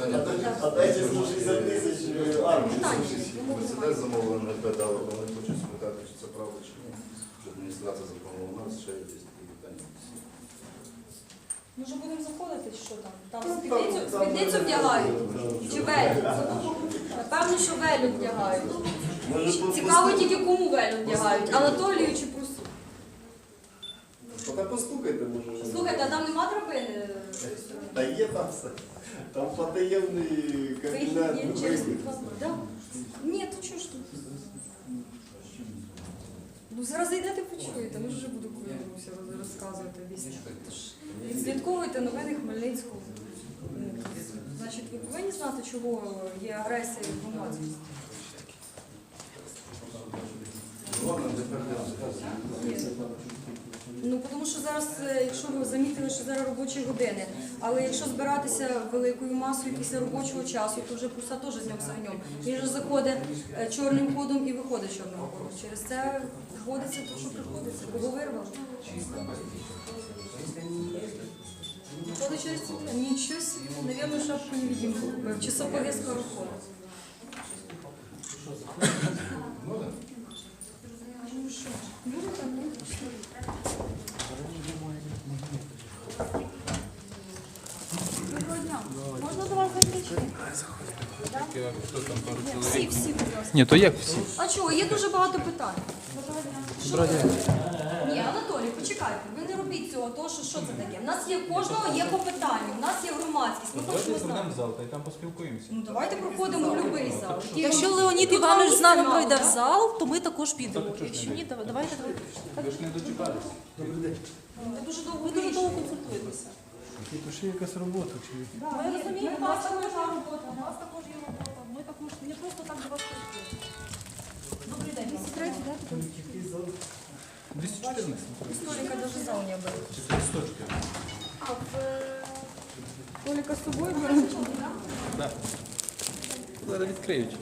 питання. А дайте 160 тисяч е, армії. Мерседес замовили на педали, вони хочуть спитати, чи це правда, чи ні. Що адміністрація запропонувала у нас, ще є такі питання. Може будемо заходити, чи що там? Там Ну, спідницю, спідницю вдягають. Чи велю? Напевно, що велю вдягають. Цікаво тільки кому велю вдягають. Анатолію чи Прусу? Поки постукайте, може. Слухайте, а там нема драбини? Та є там все. Там потаємний кабінет. Да? Ні, то чого ж тут? Ну зараз зайдете, почуєте, ми ж вже буду все розказувати. Тож Відслідковуйте новини Хмельницького. Ну, Значить, ви повинні знати, чого є агресія в громадськості. Ладно, тепер. Ну, тому що зараз, е, якщо ви замітили, що зараз робочі години, але якщо збиратися великою масою після робочого часу, то вже пуса теж з ним огнем. Він же заходить е, чорним ходом і виходить чорним ходом. Через це приходиться те, що приходиться. Кого вирвало? Виходить через собі. Навірно, шапку невидимку купив. Чи сапоги скороходу. Ну, да. Ну що, люди там не Доброго дня. Можна до вас зайти? Всі, всі, будь ласка. Ні, то як всі? А чого? Є дуже багато питань. Доброго дня. Ні, Анатолій, почекайте. Ви не робіть цього, того, що що це таке. У нас є кожного є по питанню, у нас є громадськість. Ми хочемо Давайте звернемо знати. в зал та й там поспілкуємося. Ну давайте проходимо в будь-який зал. Якщо Леонід Іванович з нами пройде в зал, то ми також підемо. Так, Якщо ні, то давайте. Ви ж не дочекалися. Ви дуже довго Ви То ще якась робота чи Ми розуміємо, у нас ваша також робота. є робота, у нас також є робота. Ми також не просто так до вас прийшли. Добрий день. вам. 214. Столика даже зал не бере. Чи? А в з собою беремо? Так. Зараз відкриють.